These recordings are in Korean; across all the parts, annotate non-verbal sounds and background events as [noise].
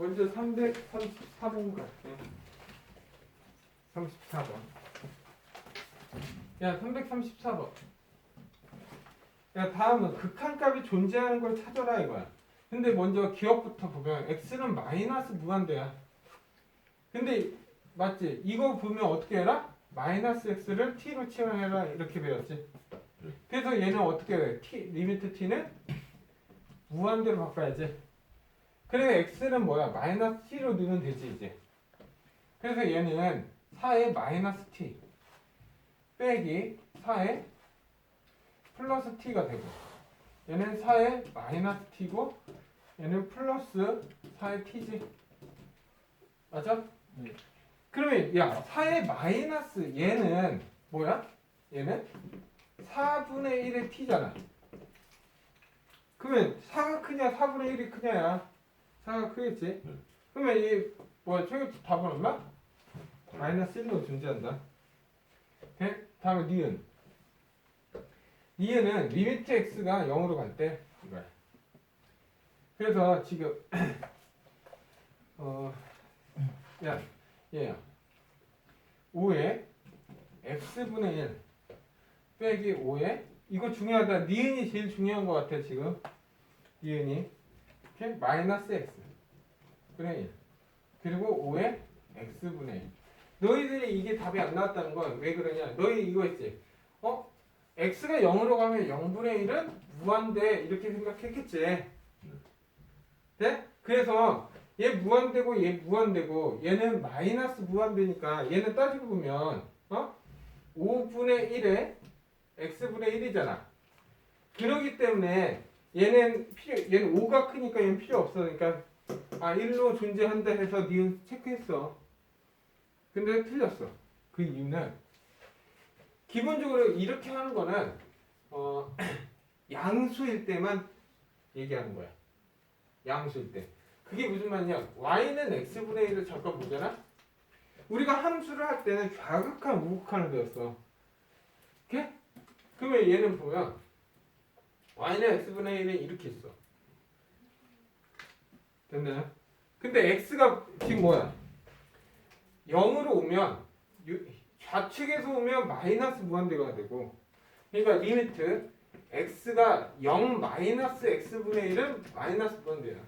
먼저 334번 갈게. 34번. 야, 334번. 야, 다음은 극한값이 존재하는 걸 찾아라 이거야. 근데 먼저 기억부터 보면 x는 마이너스 무한대야. 근데 맞지? 이거 보면 어떻게 해라? 마이너스 x를 t로 치환해라 이렇게 배웠지. 그래서 얘는 어떻게 해? t 리미트 t는 무한대로 바꿔야지. 그래 x는 뭐야? 마이너스 t로 넣으면 되지 이제. 그래서 얘는 4의 마이너스 t 빼기 4의 플러스 t가 되고 얘는 4의 마이너스 t고 얘는 플러스 4의 t지. 맞아? 네. 그러면 야 4의 마이너스 얘는 뭐야? 얘는 4분의 1의 t잖아. 그러면 4가 크냐 4분의 1이 크냐야. 4가 크겠지? 네. 그러면 이 뭐야 최고 답은 얼마? 마이너스 1로 존재한다. 네? 다음에 니은. 니은은 리미트 x가 0으로 갈 때 이거야. 그래서 지금 [clears throat] 어, 야, 얘야. 5에 x분의 1 빼기 5에 이거 중요하다. 니은이 제일 중요한 것 같아 지금. 니은이 이렇게 마이너스 x 분의 1 그리고 5에 x분의 1 너희들이 이게 답이 안 나왔다는 건 왜 그러냐? 너희 이거 있지? 어? x가 0으로 가면 0분의 1은 무한대 이렇게 생각했겠지. 네? 그래서 얘 무한대고 얘 무한대고 얘는 마이너스 무한대니까 얘는 따지고 보면 어? 5분의 1에 x분의 1이잖아. 그러기 때문에 얘는 필요 얘는 5가 크니까 얘는 필요 없어. 그러니까 아 1로 존재한다 해서 니은 체크했어. 근데 틀렸어. 그 이유는 기본적으로 이렇게 하는 거는 어, [clears throat] 양수일 때만 얘기하는 거야. 양수일 때. 그게 무슨 말이냐? y는 x분의 1을 잠깐 보잖아. 우리가 함수를 할 때는 좌극한 우극한을 배웠어. 이렇게? 그러면 얘는 보면 y는 x분의 1은 이렇게 있어. 됐나요? 근데 x가 지금 뭐야? 0으로 오면 유- 좌측에서 오면 마이너스 무한대가 되고 그러니까 리미트 x가 0 마이너스 x분의 1은 마이너스 무한대야.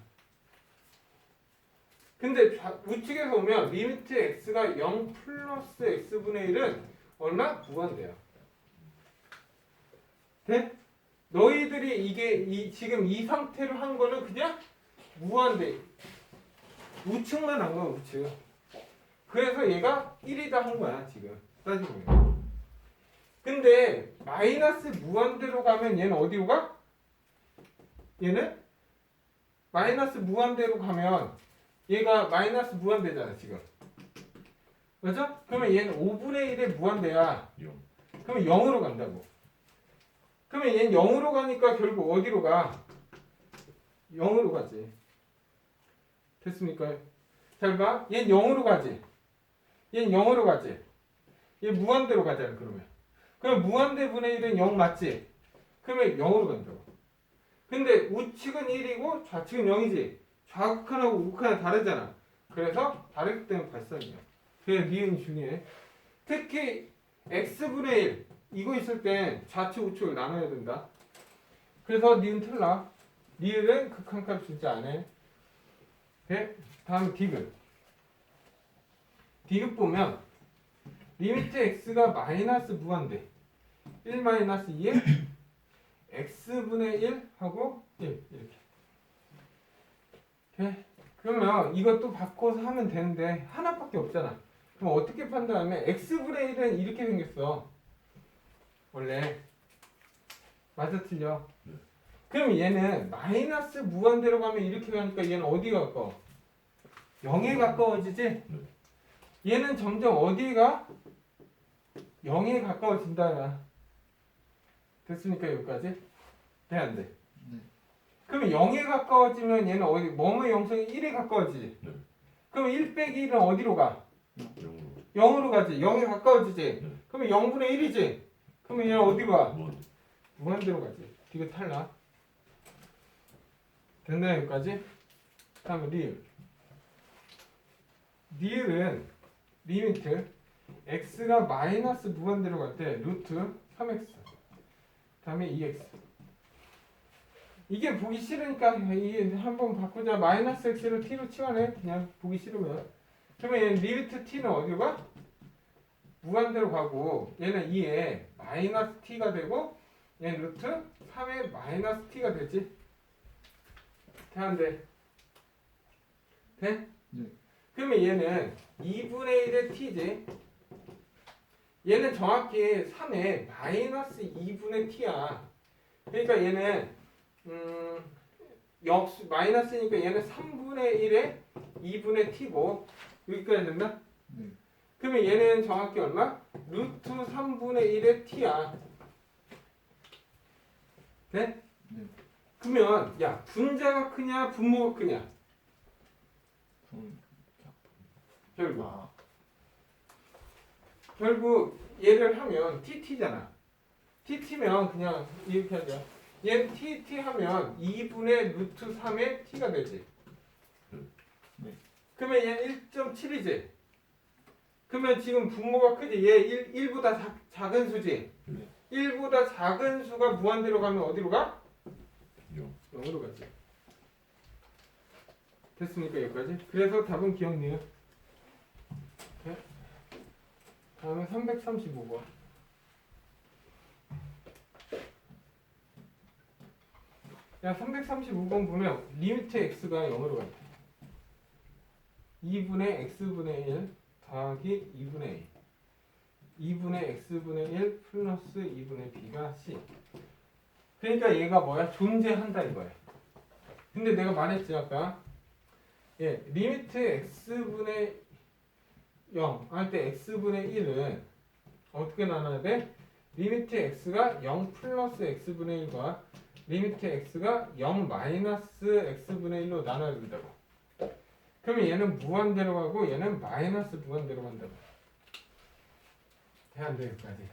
근데 좌, 우측에서 오면 리미트 x가 0 플러스 x분의 1은 얼마? 무한대야. 돼? 너희들이 이게 이 지금 이 상태로 한 거는 그냥 무한대. 우측만 한 거야, 우측. 그래서 얘가 1이다 한 거야, 지금. 따지고 보면. 근데 마이너스 무한대로 가면 얘는 어디로 가? 얘는 마이너스 무한대로 가면 얘가 마이너스 무한대잖아, 지금. 맞죠? 그러면 얘는 5분의 1의 무한대야. 영. 그러면 0으로 간다고. 그러면 얘는 0으로 가니까 결국 어디로 가? 0으로 가지. 됐습니까? 잘 봐. 얘는 0으로 가지. 얘는 0으로 가지. 얘 무한대로 가잖아, 그러면. 그럼 무한대 분의 1은 0 맞지? 그러면 0으로 간다고. 근데 우측은 1이고 좌측은 0이지. 좌극한하고 우극한은 다르잖아. 그래서 다르기 때문에 발상이야. 그래서 니은 중에 특히 x분의 1 이거 있을 땐 좌측 우측을 나눠야 된다. 그래서 니은 틀라. 니은은 극한값 진짜 안 해. 네? 다음 디귿. 디귿 보면 리미트 x가 마이너스 무한대 1 마이너스 2에 x분의 1 하고 1 이렇게. 오케이? 그러면 이것도 바꿔서 하면 되는데 하나밖에 없잖아. 그럼 어떻게 판단하면 x분의 1은 이렇게 생겼어. 원래 맞아 틀려. 네. 그럼 얘는 마이너스 무한대로 가면 이렇게 가니까 얘는 어디 가까워? 0에 가까워지지? 얘는 점점 어디에 가? 0에 가까워진다야. 됐습니까 여기까지? 돼 안 돼? 네. 그러면 0에 가까워지면 얘는 어디 뭐뭐 영성이 1에 가까워지지? 네. 그럼 1 빼기 1은 어디로 가? 영으로. 0으로 가지. 0에 가까워지지. 네. 그러면 0분의 1이지. 그러면 얘는 어디로 가? 무한. 무한대로 가지. 이거 탈락. 됐나요 여기까지? 다음에 리을. 니을은 리미트 x가 마이너스 무한대로 갈 때 루트 3x 다음에 2x 이게 보기 싫으니까 이 한번 바꾸자 마이너스 x를 t로 치환해 그냥 보기 싫으면 그러면 얘는 리미트 t는 어디로 가? 무한대로 가고 얘는 2에 마이너스 t가 되고 얘는 루트 3에 마이너스 t가 되지 되는데 돼? 네. 그러면 얘는 2분의 1의 t지 얘는 정확히 3에 마이너스 2분의 t야 그러니까 얘는 음 역수 마이너스니까 얘는 3분의 1에 2분의 t고 여기까지 된다? 네. 그러면 얘는 정확히 얼마? 루트 3분의 1의 t야 돼? 네. 그러면 야 분자가 크냐 분모가 크냐 분. 결국 아. 결국 얘를 하면 TT잖아. TT면 그냥 이렇게 하자. 얘 TT 하면 2분의 루트 3의 T가 되지. 네. 그러면 얘 1.7이지. 그러면 지금 분모가 크지. 얘 1, 1보다 작, 작은 수지. 네. 1보다 작은 수가 무한대로 가면 어디로 가? 영. 0으로 가지. 됐습니까 여기까지? 그래서 답은 기억돼요. 네? 다음에 335번. 야 335번 보면 리미트 x가 0으로 갈 때. 2분의 x분의 1 더하기 2분의 a 2분의 x분의 1 플러스 2분의 b가 c 그러니까 얘가 뭐야? 존재한다 이거야. 근데 내가 말했지 아까 예, 리미트 x분의 0 할 때 x분의 1은 어떻게 나눠야 돼? 리미트 x가 0 플러스 x분의 1과 리미트 x가 0 마이너스 x분의 1로 나눠야 된다고. 그러면 얘는 무한대로 가고 얘는 마이너스 무한대로 간다고. 돼 안 돼? 여기까지.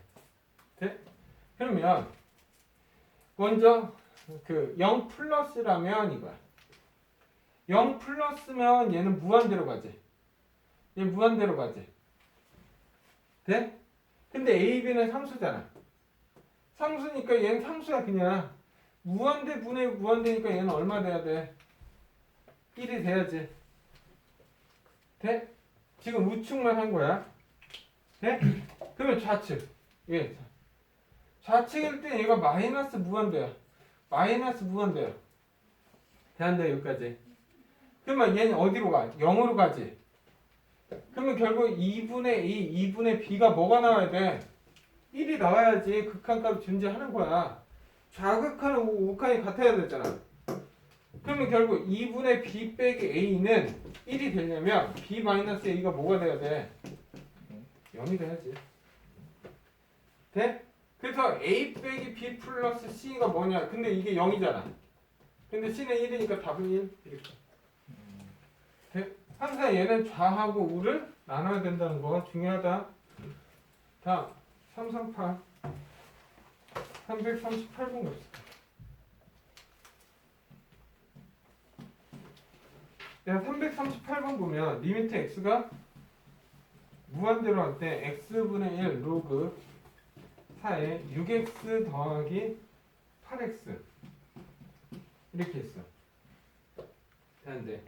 돼? 그러면 먼저 그 0 플러스라면 이거야. 0 플러스면 얘는 무한대로 가지. 얘 무한대로 가지. 돼? 근데 A, B는 상수잖아. 상수니까 얘는 상수야 그냥. 무한대 분의 무한대니까 얘는 얼마 돼야 돼? 1이 돼야지. 돼? 지금 우측만 한 거야. 돼? 그러면 좌측. 예. 좌측일 때 얘가 마이너스 무한대야. 마이너스 무한대야. 대한다 여기까지. 그러면 얘는 어디로 가? 0으로 가지. 그러면 결국 2분의 2, 2분의 b가 뭐가 나와야 돼? 1이 나와야지 극한값이 존재하는 거야. 좌극한하고 우극한이 같아야 되잖아. 그러면 결국 2분의 b 빼기 a는 1이 되려면 b 마이너스 a가 뭐가 돼야 돼? 0이 돼야지. 돼? 그래서 a 빼기 b 플러스 c가 뭐냐? 근데 이게 0이잖아. 근데 c는 1이니까 답은 1. 이렇게. 돼? 항상 얘는 좌하고 우를 나눠야 된다는 거 중요하다. 다음 338 338번 갑시다. 야, 338번 보면 리미트 x가 무한대로 할 때 x분의 1 로그 4에 6x 더하기 8x 이렇게 했어. 되는데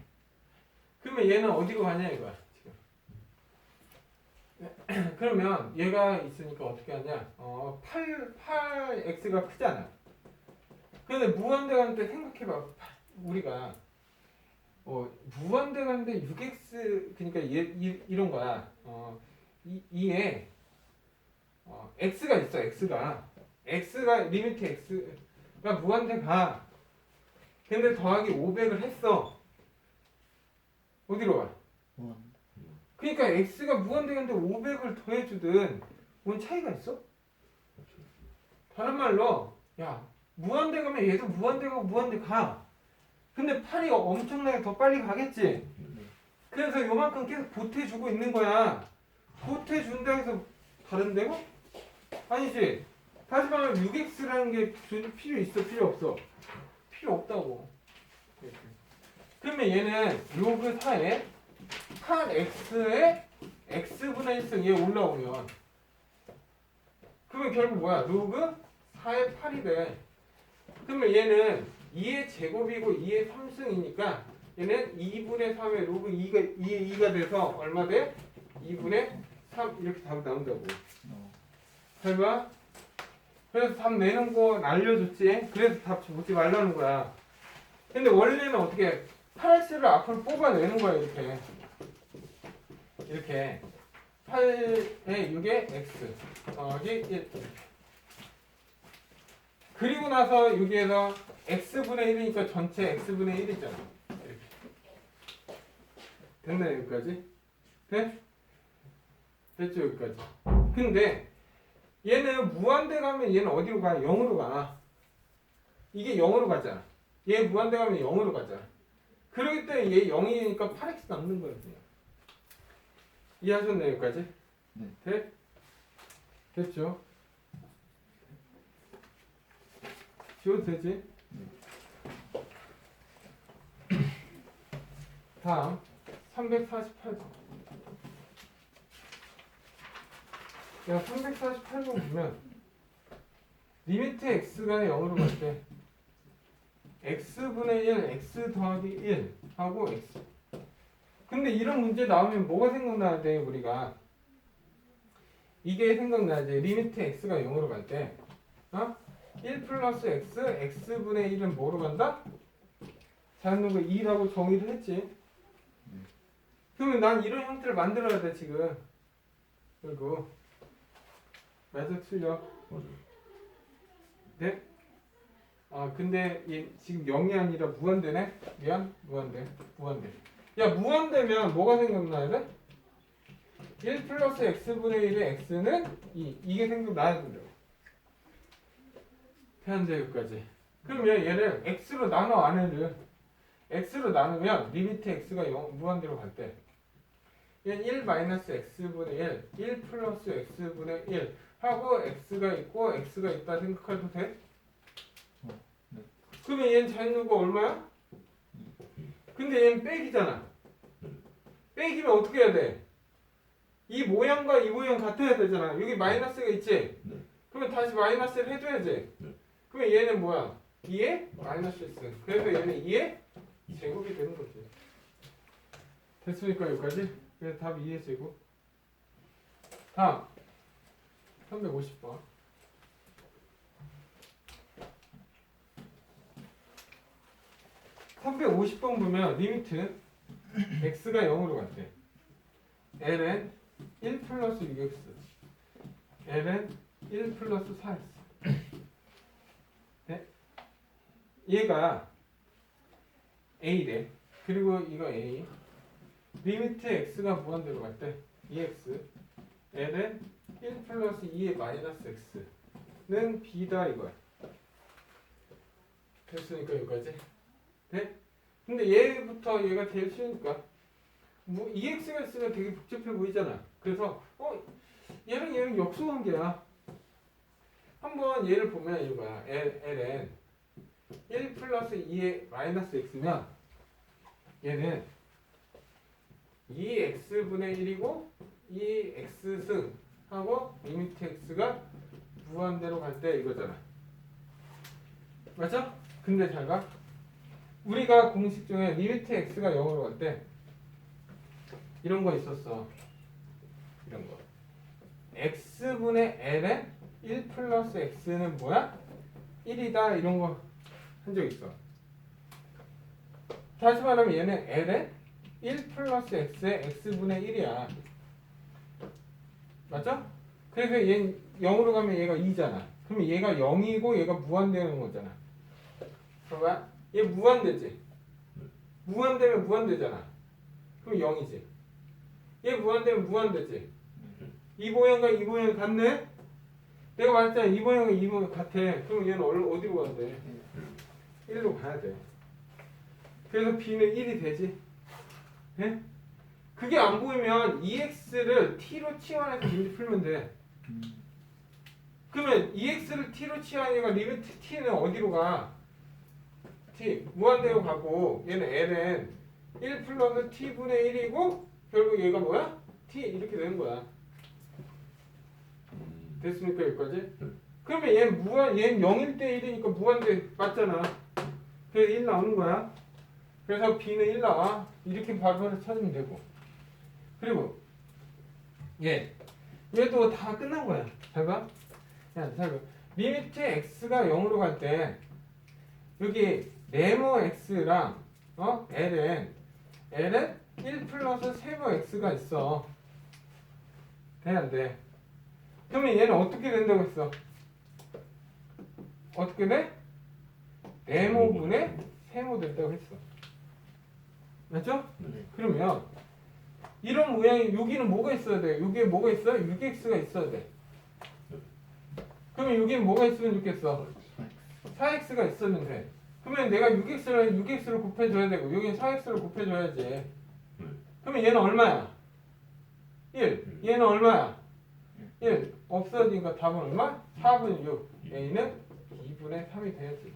그러면 얘는 어디로 가냐 이거야 지금. [clears throat] 그러면 얘가 있으니까 어떻게 하냐? 어, 8 8x가 크잖아. 근데 무한대 가는 때 생각해봐. 우리가 어, 무한대 가는데 6x 그러니까 얘, 이, 이런 거야. 어, 이, 이에 어, x가 있어. x가 x가 리미트 x가 무한대 가. 근데 더하기 500을 했어. 어디로 가? 원. 그러니까 x가 무한대인데 500을 더해주든 뭔 차이가 있어? 다른 말로 야 무한대 가면 얘도 무한대 가고 무한대 가. 근데 8이 엄청나게 더 빨리 가겠지. 그래서 요만큼 계속 보태주고 있는 거야. 보태준다 해서 다른데고? 아니지. 다시 말하면 6x라는 게 주- 필요 있어 필요 없어? 필요 없다고. 그러면 얘는 로그 4에 8x에 x분의 1승 얘 올라오면 그러면 결국 뭐야? 로그 4의 8이 돼. 그러면 얘는 2의 제곱이고 2의 3승이니까 얘는 2분의 3의 로그 2가 2의 2가 돼서 얼마 돼? 2분의 3 이렇게 답이 나온다고. 봐. 그래서 답 내는 거 알려줬지. 그래서 답 묻지 말라는 거야. 근데 원래는 어떻게 8x를 앞으로 뽑아내는 거야 이렇게. 이렇게 8에 6에 x 더하기 1 그리고 나서 여기에서 x분의 1이니까 전체 x분의 1이잖아. 이렇게. 됐나 여기까지? 돼? 됐죠 여기까지. 근데 얘는 무한대 가면 얘는 어디로 가? 0으로 가. 이게 0으로 가잖아. 얘 무한대 가면 0으로 가잖아. 그러기 때문에 얘 0이니까 8x 남는 거예요. 그냥. 이해하셨나요 여기까지? 네. 됐? 됐죠? 지워도 되지? 다음 348번. 야 348번 보면 리미트 x가 0으로 갈 때 x분의 1 x 더하기 1 하고 x. 근데 이런 문제 나오면 뭐가 생각나야 돼 우리가? 이게 생각나야지 리미트 x가 0으로 갈 때 어? 1 플러스 x x분의 1은 뭐로 간다? 거 2라고 정의를 했지 그러면 난 이런 형태를 만들어야 돼 지금 그리고 맞아 틀려. 네? 아 근데 얘 지금 0이 아니라 무한대네? 미안 무한대 무한대 야 무한대면 뭐가 생각나야 돼? 1 플러스 x분의 1의 x는 2 이게 생각나야 된다고 여기까지 그러면 얘를 x로 나눠 안에를 x로 나누면 리미트 x가 0, 무한대로 갈 때 얘는 1 마이너스 x분의 1 1 플러스 x분의 1 하고 x가 있고 x가 있다 생각해도 돼? 네. 그러면 얘는 자연수가 얼마야? 근데 얘는 빼기잖아. 빼기면 어떻게 해야 돼? 이 모양과 이 모양 같아야 되잖아. 여기 마이너스가 있지? 네. 그러면 다시 마이너스를 해줘야지. 네. 그러면 얘는 뭐야? 2에 마이너스 x. 그래서 얘는 2에 제곱이 되는 거지. 됐으니까 여기까지? 그래서 답 2의 제곱. 다음. 350번. 350번 보면 리미트 x가 0으로 갔대. ln 1 플러스 6x ln 1 플러스 4x 네? 얘가 a래. 그리고 이거 a 리미트 x가 무한대로 갈 때 2x ln 1 플러스 2의 마이너스 x는 b다 이거야. 됐으니까 여기까지. 네? 근데 얘부터 얘가 제일 쉬우니까 뭐 EX가 있으면 되게 복잡해 보이잖아. 그래서 어 얘랑 얘랑 역수관계야. 한번 얘를 보면 이거야. L, ln 1 플러스 2의 마이너스 x면 얘는 2x분의 1이고 2x승 하고 리미트 x가 무한대로 갈 때 이거잖아. 맞죠? 근데 잘 봐. 우리가 공식 중에 리미트 x가 0으로 갈 때 이런 거 있었어. 이런 거. x분의 ln 1 플러스 x는 뭐야? 1이다 이런 거 한 적 있어. 다시 말하면 얘는 ln 1 플러스 x의 x분의 1이야. 맞죠? 그래서 얘는 0으로 가면 얘가 2잖아. 그럼 얘가 0이고 얘가 무한되는 거잖아. 봐봐. 얘 무한대지. 무한되면 무한대잖아. 그럼 0이지. 얘 무한되면 무한대지. 이 모양과 이 모양 같네? 내가 말했잖아. 이 모양과 이 모양 같아. 그럼 얘는 어디- 어디로 간대? 1로 가야 돼. 그래서 b는 1이 되지. 예? 그게 안 보이면 ex를 t로 치환해서 문제 풀면 돼. 음. 그러면 ex를 t로 치환이가 리미트 t는 어디로 가? t 무한대로 가고 얘는 ln 1 플러스 t분의 1이고 결국 얘가 뭐야? t 이렇게 되는 거야. 음. 됐습니까 여기까지? 네. 그러면 얘는 무한 얘는 0일 때 1이니까 무한대 맞잖아. 그래서 1 나오는 거야. 그래서 b는 1 나와. 이렇게 바로 찾으면 되고. 그리고 얘 얘도 다 끝난 거야. 잘 봐. 야, 잘 봐. 리미트 x가 0으로 갈 때 여기 네모 x랑 어 ln ln 1 플러스 세모 x가 있어. 돼안 돼? 그러면 얘는 어떻게 된다고 했어? 어떻게 돼? 네모분의 세모 된다고 했어. 맞죠? 네. 그러면 이런 모양이 여기는 뭐가 있어야 돼? 여기에 뭐가 있어? 6x가 있어야 돼. 그러면 여기는 뭐가 있으면 좋겠어? 4x가 있으면 돼. 그러면 내가 6x를 6x를 곱해줘야 되고 여기는 4x를 곱해줘야지. 그러면 얘는 얼마야? 1. 얘는 얼마야? 1. 없어지니까 답은 얼마? 4분의 6. A는 2분의 3이 돼야지.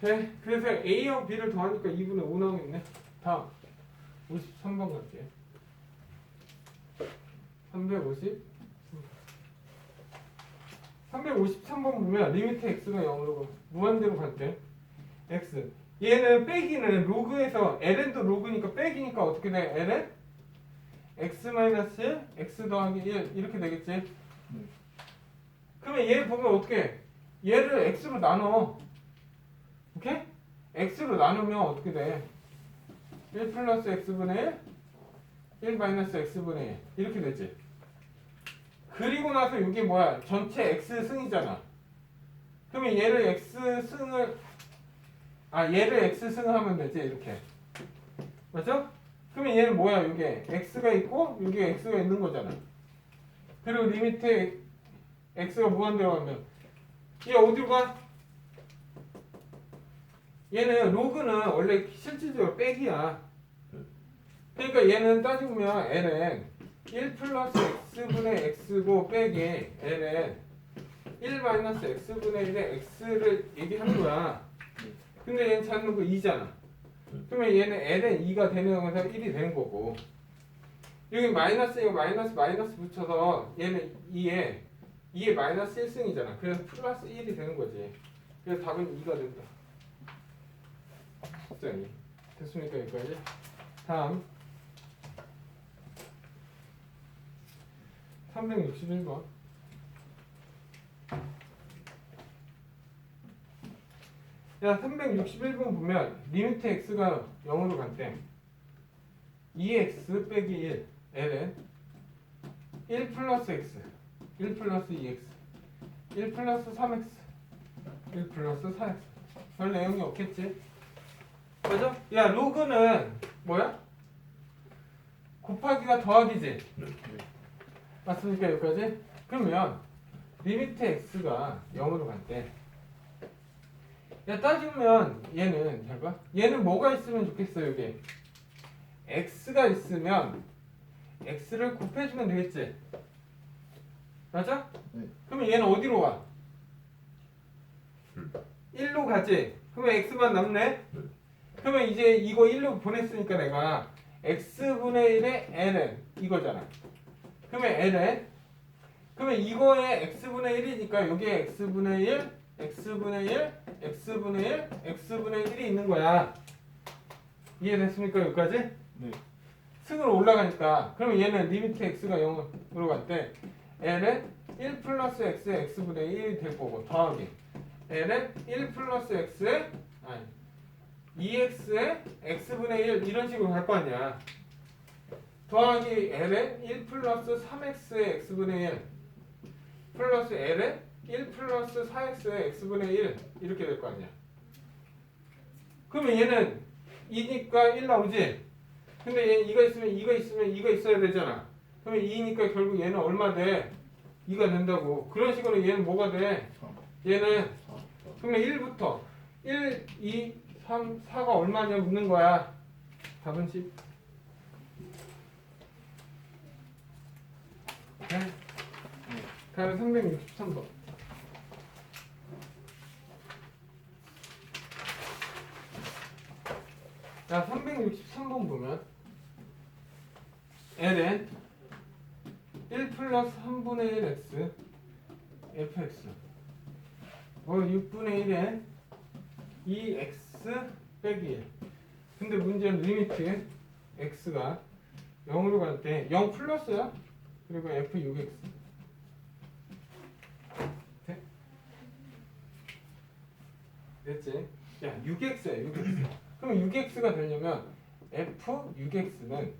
네. 그래서 A하고 B를 더하니까 2분의 5 나오겠네. 다음. 53번 갈게요. 350. 353번 보면 리미트 x가 0으로 무한대로 갈 때 x 얘는 빼기는 로그에서 ln도 로그니까 빼기니까 어떻게 돼? ln x 마이너스 1 x 더하기 1 이렇게 되겠지? 그러면 얘 보면 어떻게 해? 얘를 x로 나눠? X로 나누면 어떻게 돼? 1 플러스 x분의 1 1 마이너스 x분의 1 이렇게 되지 그리고 나서 이게 뭐야? 전체 x 승이잖아. 그러면 얘를 x 승을 아 얘를 x 승하면 되지 이렇게. 맞죠? 그러면 얘는 뭐야? 이게 x가 있고 여기에 x가 있는 거잖아. 그리고 리미트 x가 무한대로 가면 얘 어디로 가? 얘는 로그는 원래 실질적으로 빼기야. 그러니까 얘는 보면 ln 1 플러스 x분의 x고 빼기 ln 1 마이너스 x분의 1의 x를 얘기하는 거야. 근데 얘는 찾는 거 2잖아. 그러면 얘는 ln 2가 되는 거에서 1이 되는 거고. 여기 마이너스 이거 마이너스 마이너스 붙여서 얘는 2에 2에 마이너스 1승이잖아. 그래서 플러스 1이 되는 거지. 그래서 답은 2가 된다. 숙제니 됐습니까 여기까지? 다음. 361번. 야 361번 보면 리미트 x가 0으로 갈때 2x 빼기 1 ln. 1 플러스 x 1 플러스 2x 1 플러스 3x 1 플러스 4x 별 내용이 없겠지? 맞아? 야 로그는 뭐야? 곱하기가 더하기지? 맞습니까 여기까지? 그러면 리미트 x가 0으로 갈 때 야 따지면 얘는 잘 봐. 얘는 뭐가 있으면 좋겠어 여기 x가 있으면 x를 곱해주면 되겠지? 맞아? 네. 그러면 얘는 어디로 가? 음. 1로 가지? 그러면 x만 남네? 그러면 이제 이거 1로 보냈으니까 내가 x분의 1의 ln 이거잖아. 그러면 ln 그러면 이거에 x분의 1이니까 여기에 x분의 1 x분의 1 x분의 1 x분의 1이 있는 거야. 이해됐습니까 여기까지? 네. 승으로 올라가니까. 그러면 얘는 리미트 x가 0으로 갈때 ln 1 플러스 x의 x분의 1이 될 거고 더하기. ln 1 플러스 x의 아니 2x의 x분의 1 이런 식으로 갈 거 아니야. 더하기 ln 1 플러스 3x의 x분의 1 플러스 ln 1 플러스 4x의 x분의 1 이렇게 될 거 아니야. 그러면 얘는 2니까 1 나오지? 근데 얘 이거 있으면 이거 있으면 이거 있어야 되잖아. 그러면 2니까 결국 얘는 얼마 돼? 2가 된다고. 그런 식으로 얘는 뭐가 돼? 얘는 그러면 1부터 1, 2, 3, 4가 얼마냐 묻는 거야. 답은 10. 네. 다음 363번. 야, 363번 보면 ln 1 플러스 3분의 1 x fx 어 6분의 1에 2x 빼기 1 근데 문제는 리미트 x가 0으로 갈 때 0 플러스야 그리고 f 6x 돼? 됐지? 야 6x야 6x 그럼 6x가 되려면 f 6x는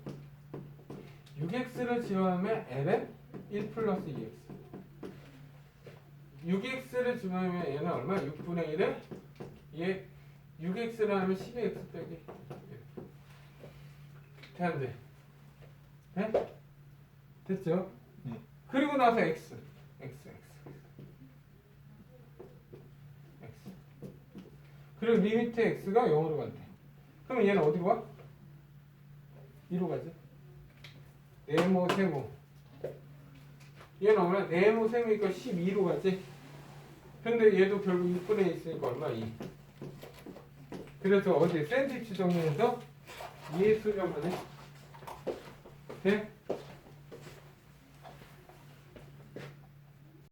6x를 집어넣으면 ln 1 플러스 2x 6x를 집어넣으면 얘는 얼마? 6분의 1에 얘 6x를 하면 12x 빼기 돼? 돼? 됐죠? 네. 그리고 나서 x x x x 그리고 리미트 x가 0으로 간대 그럼 얘는 어디로 가? 2로 가지 네모 세모 얘는 얼마? 네모 세모니까 12로 가지 근데 얘도 결국 6분의 1 있으니까 얼마? 2 그래서 어디 샌드위치 정리해서 2의 수렴하네 돼?